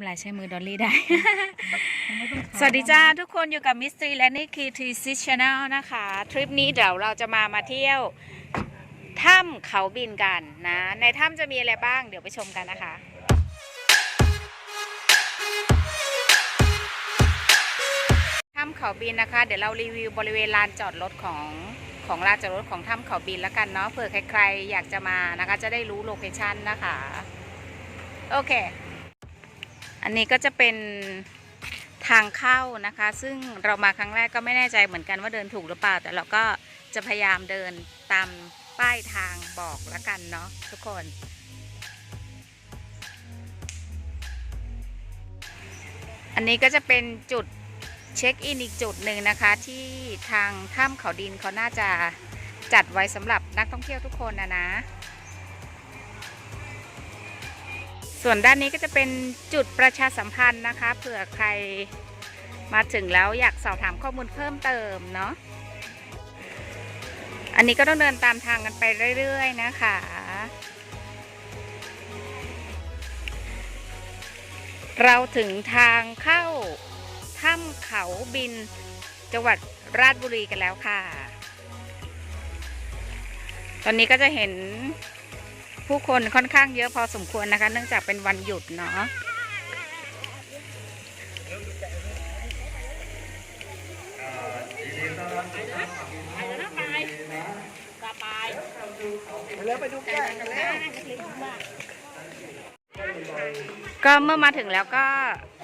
ำลายใช้มือดอลลี่ได้ สวัสดีจ้าทุกคนอยู่กับมิสตรีและนี่คือทีซิชแนลนะคะ ทริปนี้เดี๋ยวเราจะมามาเที่ยวถ้ำเขาบินกันนะ ในถ้ำจะมีอะไรบ้างเดี๋ยวไปชมกันนะคะถ้ำเขาบินนะคะ เดี๋ยวเรารีวิวบริเวณลานจอดรถของของลานจอดรถของถ้ำเขาบินแล้วกันเนาะเผื่อใครๆอยากจะมานะคะ จะได้รู้โลเคชั่นนะคะ โอเค อันนี้ก็จะเป็นทางเข้านะคะ ซึ่งเรามาครั้งแรกก็ไม่แน่ใจเหมือนกันว่าเดินถูกหรือเปล่า แต่เราก็จะพยายามเดินตามป้ายทางบอกล้วกันเนาะทุกคนอันนี้ก็จะเป็นจุดเช็คอินอีกจุดหนึ่งนะคะ ที่ทางถ้ำเขาดินเขาน่าจะจัดไว้สำหรับนักท่องเที่ยวทุกคนนะนะ ส่วนด้านนี้ก็จะเป็นจุดประชาสัมพันธ์นะคะ เผื่อใครมาถึงแล้วอยากสอบถามข้อมูลเพิ่มเติมเนาะอันนี้ก็ต้องเดินตามทางกันไปเรื่อย ๆ นะคะ เราถึงทางเข้าถ้ำเขาบินจังหวัดราชบุรีกันแล้วค่ะ ตอนนี้ก็จะเห็น ผู้คนค่อนข้างเยอะพอสมควรนะคะ เนื่องจากเป็นวันหยุดเนาะก็เมื่อมาถึงแล้วก็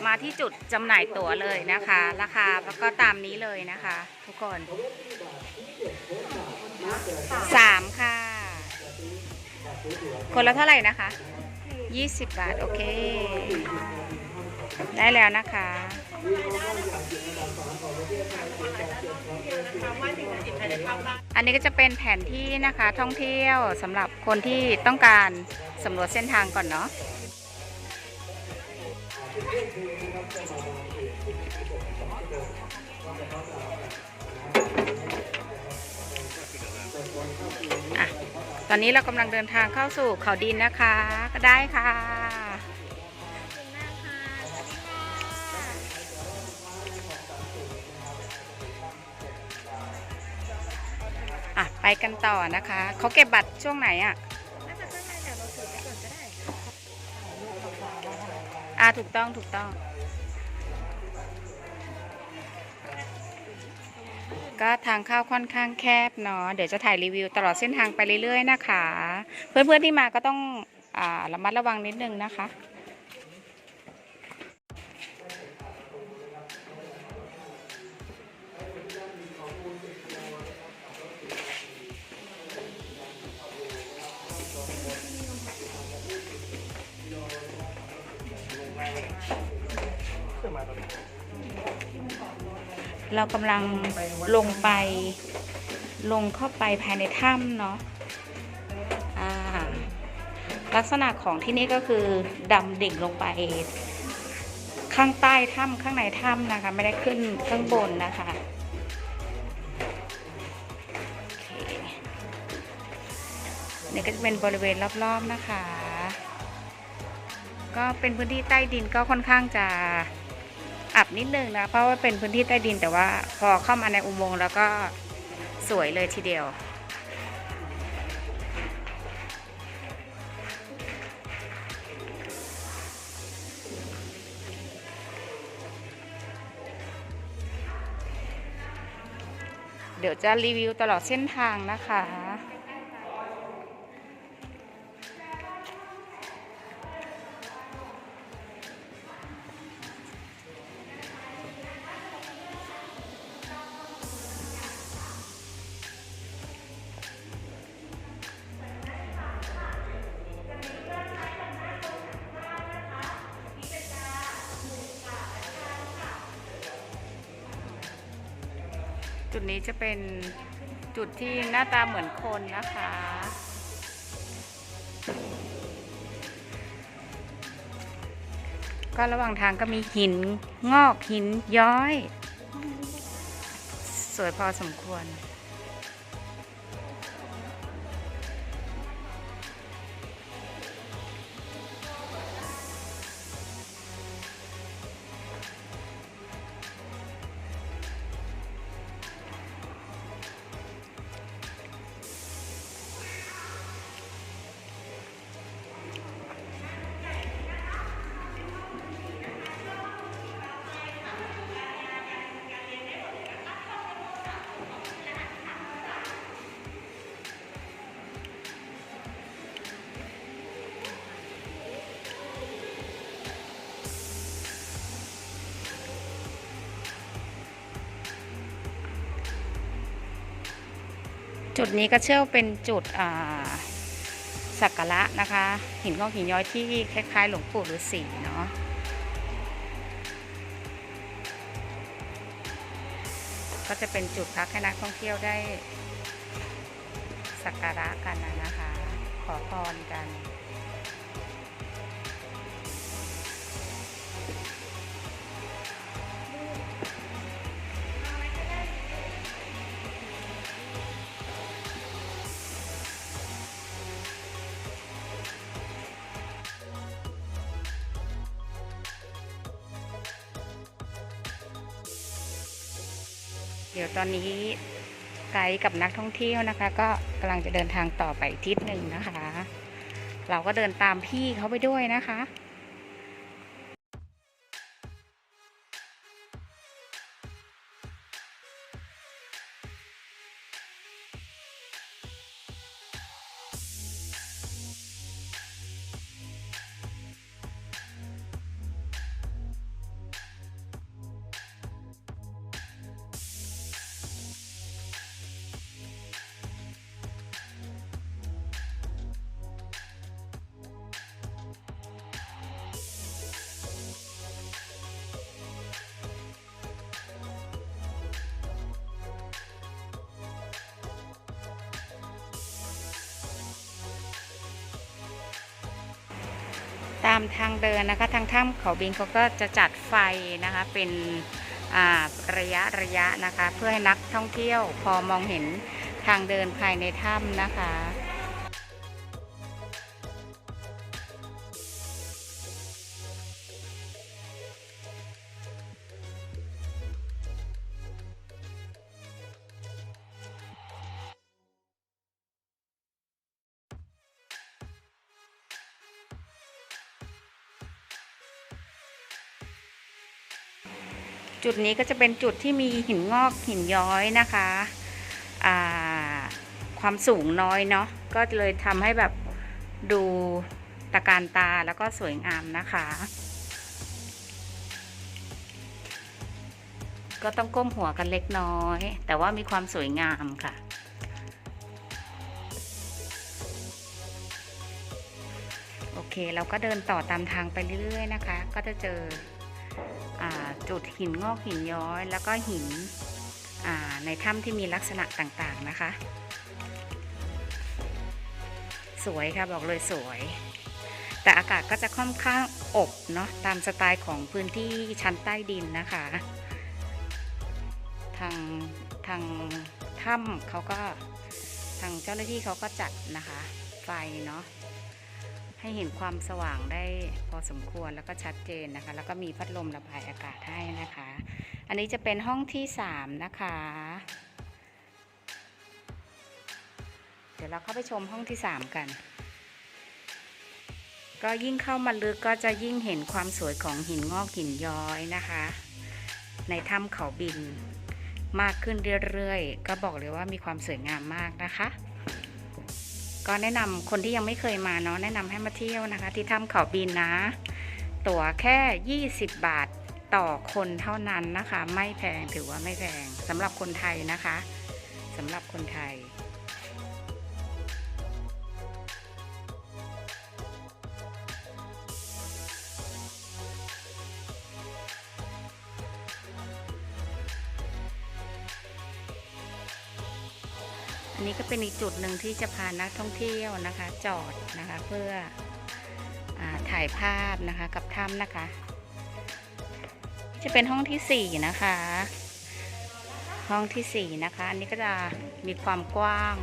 มาที่จุดจำหน่ายตั๋วเลยนะคะ ราคาแล้วก็ตามนี้เลยนะคะ ทุกคนสามค่ะ คนละเท่าไหร่นะคะ 20 บาท โอเค ได้แล้วนะคะอันนี้ก็จะเป็นแผนที่นะคะท่องเที่ยวสำหรับคนที่ต้องการสำรวจเส้นทางก่อนเนาะ ตอนนี้เรากำลังเดินทางเข้าสู่เขาดินนะคะ ก็ได้ค่ะอะไปกันต่อนะคะ เขาเก็บบัตรช่วงไหนอะอ่าถูกต้องถูกต้อง ก็ทางเข้าค่อนข้างแคบเนาะเดี๋ยวจะถ่ายรีวิวตลอดเส้นทางไปเรื่อยๆนะคะ เพื่อนๆที่มาก็ต้องอระมัดระวังนิดนึงนะคะ กำลังลงไป ลงเข้าไปภายในถ้ำเนาะลักษณะของที่นี่ก็คือดำดิ่งลงไป ข้างใต้ถ้ำข้างในถ้ำนะคะ ไม่ได้ขึ้นข้างบนนะคะเนี่ก็จะเป็นบริเวณรอบๆนะคะ ก็เป็นพื้นที่ใต้ดินก็ค่อนข้างจะ อับนิดนึงนะ เพราะว่าเป็นพื้นที่ใต้ดินแต่ว่าพอเข้ามาในอุโมงค์แล้วก็สวยเลยทีเดียว เดี๋ยวจะรีวิวตลอดเส้นทางนะคะ จุดนี้จะเป็นจุดที่หน้าตาเหมือนคนนะคะ ก็ระหว่างทางก็มีหินงอกหินย้อย สวยพอสมควร ดนี้ก็เชื่อว่าเป็นจุดสักการะนะคะ หินงอกหินย้อยที่คล้ายๆ หลวงปู่ฤาษีเนาะก็จะเป็นจุดพักให้นักท่องเที่ยวได้สักการะกันนะนะคะ ขอพรกัน เดี๋ยวตอนนี้ไกด์กับนักท่องเที่ยวนะคะ ก็กำลังจะเดินทางต่อไปทิศหนึ่งนะคะ เราก็เดินตามพี่เขาไปด้วยนะคะามทางเดินนะคะ ทางถ้ำเขาบินเขาก็จะจัดไฟนะคะเป็นระยะระยะนะคะ เพื่อให้นักท่องเที่ยวพอมองเห็นทางเดินภายในถ้ำนะคะ จุดนี้ก็จะเป็นจุดที่มีหินงอกหินย้อยนะคะความสูงน้อยเนาะก็เลยทำให้แบบดูตะการตาแล้วก็สวยงามนะคะ ก็ต้องก้มหัวกันเล็กน้อย แต่ว่ามีความสวยงามค่ะโอเค เราก็เดินต่อตามทางไปเรื่อยๆนะคะ ก็จะเจอ จุดหินงอกหินย้อย แล้วก็หินในถ้ำที่มีลักษณะต่างๆนะคะ สวยค่ะบอกเลยสวย แต่อากาศก็จะค่อนข้างอบเนาะตามสไตล์ของพื้นที่ชั้นใต้ดินนะคะ ทางทางถ้ำเขาก็ทางเจ้าหน้าที่เขาก็จัดนะคะ ไฟเนาะ ให้เห็นความสว่างได้พอสมควรแล้วก็ชัดเจนนะคะ แล้วก็มีพัดลมระบายอากาศให้นะคะ อันนี้จะเป็นห้องที่สามนะคะ เดี๋ยวเราเข้าไปชมห้องที่สามกัน ก็ยิ่งเข้ามาลึกก็จะยิ่งเห็นความสวยของหินงอกหินย้อยนะคะ ในถ้ำเขาบินมากขึ้นเรื่อยๆ ก็บอกเลยว่ามีความสวยงามมากนะคะ ก็แนะนำคนที่ยังไม่เคยมาเนาะแนะนำให้มาเที่ยวนะคะ ที่ถ้ำเขาบินนะ ตั๋วแค่ 20 บาทต่อคนเท่านั้นนะคะ ไม่แพงถือว่าไม่แพงสำหรับคนไทยนะคะสำหรับคนไทย ก็เป็นอีกจุดหนึ่งที่จะพานักท่องเที่ยวนะคะ จอดนะคะเพื่ออถ่ายภาพนะคะกับถ้ำนะคะ จะเป็นห้องที่สี่นะคะ ห้องที่สี่นะคะ อันนี้ก็จะมีความกว้าง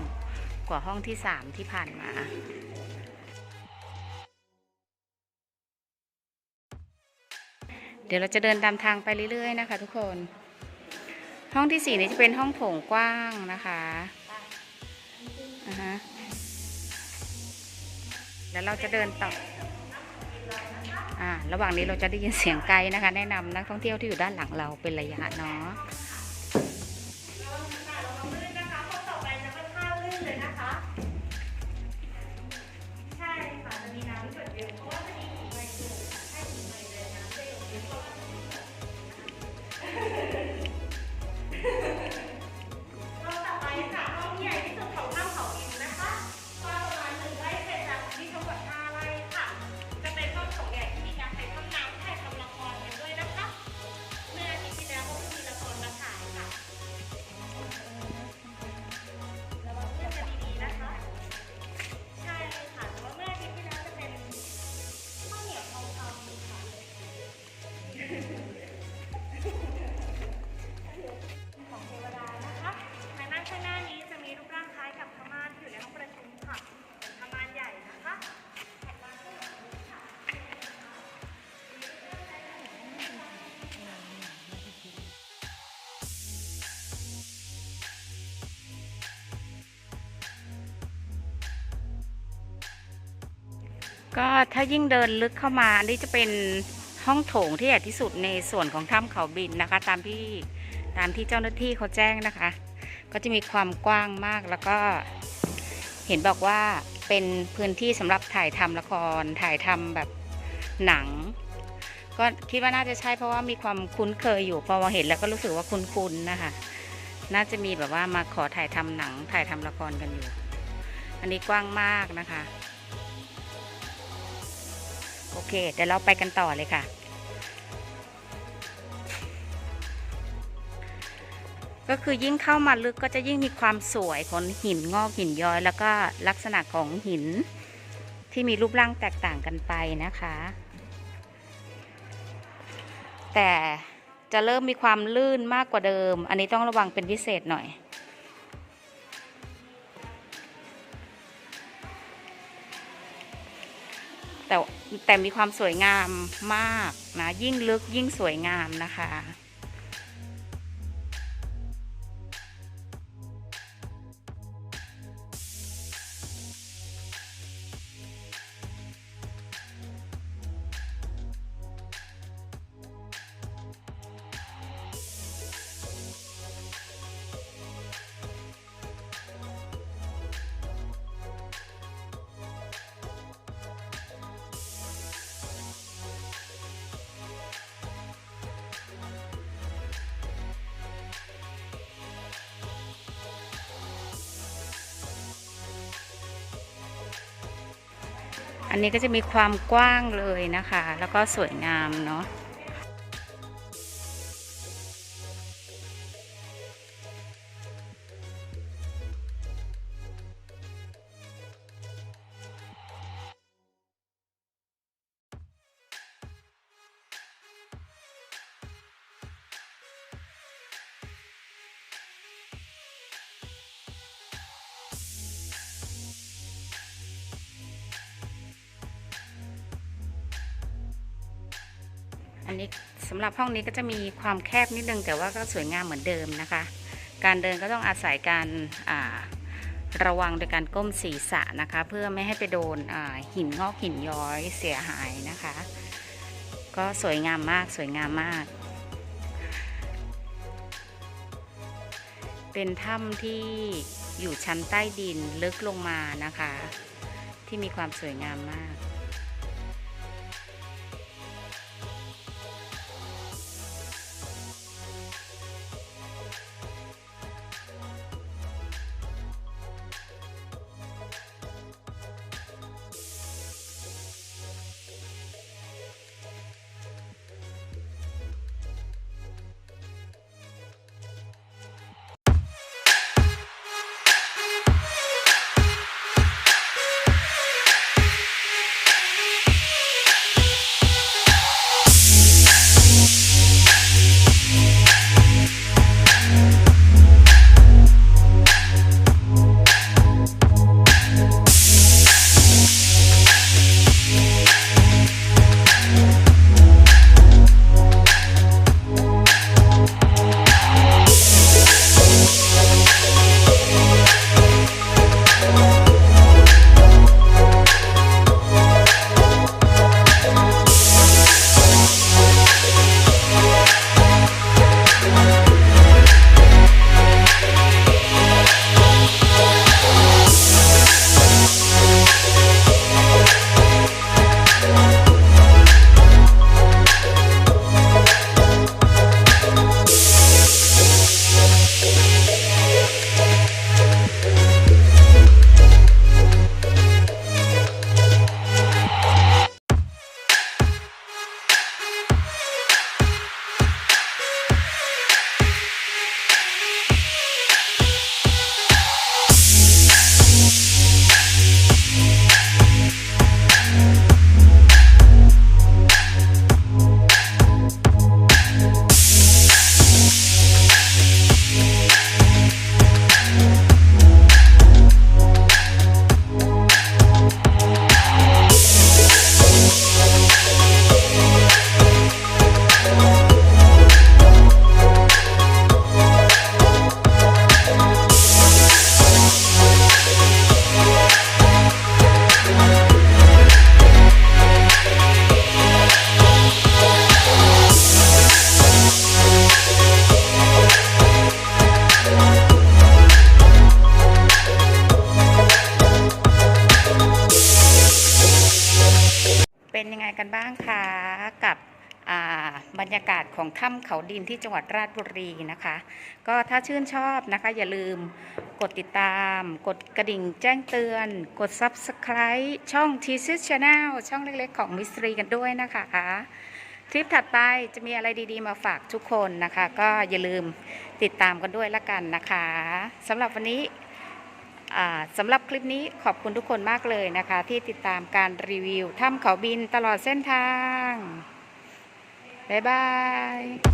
กว่าห้องที่สามที่ผ่านมาเดี๋ยวเราจะเดินตามทางไปเรื่อยๆนะคะ ทุกคน ห้องที่สี่นี้จะเป็นห้องโถงกว้างนะคะ อ่าฮะแล้วเราจะเดินต่ออ่าระหว่างนี้เราจะได้ยินเสียงไกด์นะคะ แนะนำนักท่องเที่ยวที่อยู่ด้านหลังเราเป็นระยะเนาะใช่ค่ะจะมีน้ำหยดเยอะ ก็ถ้ายิ่งเดินลึกเข้ามาอันนี้จะเป็นห้องโถงที่ใหญ่ที่สุดในส่วนของถ้ำเขาบินนะคะ ตามที่ตามที่เจ้าหน้าที่เขาแจ้งนะคะ ก็จะมีความกว้างมากแล้วก็ เห็นบอกว่าเป็นพื้นที่สำหรับถ่ายทำละครถ่ายทำแบบหนัง ก็คิดว่าน่าจะใช่เพราะว่ามีความคุ้นเคยอยู่พอมาเห็นแล้วก็รู้สึกว่าคุ้นๆนะคะ น่าจะมีแบบว่ามาขอถ่ายทำหนังถ่ายทำละครกันอยู่ อันนี้กว้างมากนะคะ โอเค เดี๋ยวเราไปกันต่อเลยค่ะ ก็คือยิ่งเข้ามาลึกก็จะยิ่งมีความสวยของหินงอกหินย้อย แล้วก็ลักษณะของหินที่มีรูปร่างแตกต่างกันไปนะคะ แต่จะเริ่มมีความลื่นมากกว่าเดิม อันนี้ต้องระวังเป็นพิเศษหน่อย แต่มีความสวยงามมากนะ ยิ่งลึกยิ่งสวยงามนะคะ อันนี้ก็จะมีความกว้างเลยนะคะ แล้วก็สวยงามเนาะ อันนี้สำหรับห้องนี้ก็จะมีความแคบนิดนึง แต่ว่าก็สวยงามเหมือนเดิมนะคะ การเดินก็ต้องอาศัยการระวังโดยการก้มศีรษะนะคะ เพื่อไม่ให้ไปโดนหินงอกหินย้อยเสียหายนะคะ ก็สวยงามมากสวยงามมาก เป็นถ้ำที่อยู่ชั้นใต้ดินลึกลงมานะคะ ที่มีความสวยงามมาก ยากาศของถ้ำเขาดินที่จังหวัดราชบุรีนะคะ ก็ถ้าชื่นชอบนะคะ อย่าลืมกดติดตาม กดกระดิ่งแจ้งเตือน กด Subscribe ช่อง t ีซิ Channel ช่องเล็กๆของมิสตรีกันด้วยนะคะคลิปถัดไปจะมีอะไรดีๆมาฝากทุกคนนะคะ ก็อย่าลืมติดตามกันด้วยละกันนะคะสำหรับวันนี้สำหรับคลิปนี้ขอบคุณทุกคนมากเลยนะคะ ที่ติดตามการรีวิวถ้ำเขาบินตลอดเส้นทาง บ๊ายบาย